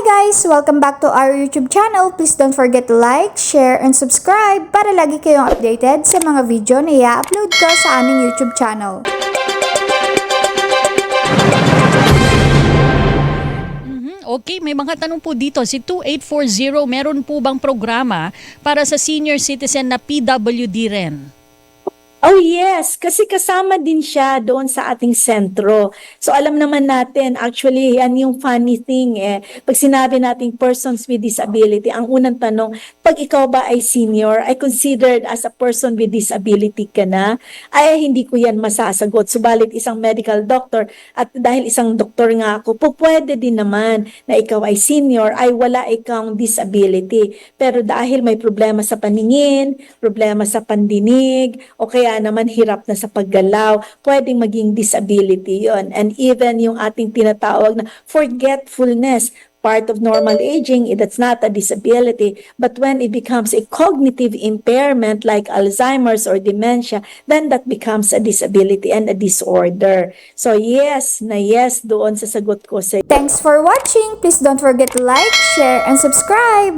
guys! Welcome back to our YouTube channel. Please don't forget to like, share, and subscribe para lagi kayong updated sa mga video na i-upload ko sa aming YouTube channel. Mhm, Okay, may mga tanong po dito. Si 2840, meron po bang programa para sa senior citizen na PWD rin? Oh yes, kasi kasama din siya doon sa ating sentro. So alam naman natin, actually, yan yung funny thing eh. Pag sinabi nating persons with disability, ang unang tanong, pag ikaw ba ay senior, ay considered as a person with disability ka na, ay hindi ko yan masasagot. Subalit isang medical doctor, at dahil isang doktor nga ako, po pwede din naman na ikaw ay senior, ay wala ikang disability. Pero dahil may problema sa paningin, problema sa pandinig, o kaya naman hirap na sa paggalaw, pwedeng maging disability yon And even yung ating tinatawag na forgetfulness, part of normal aging, eh, that's not a disability. But when it becomes a cognitive impairment like Alzheimer's or dementia, then that becomes a disability and a disorder. So yes, na yes doon sa sagot ko sa Thanks for watching! Please don't forget to like, share, and subscribe!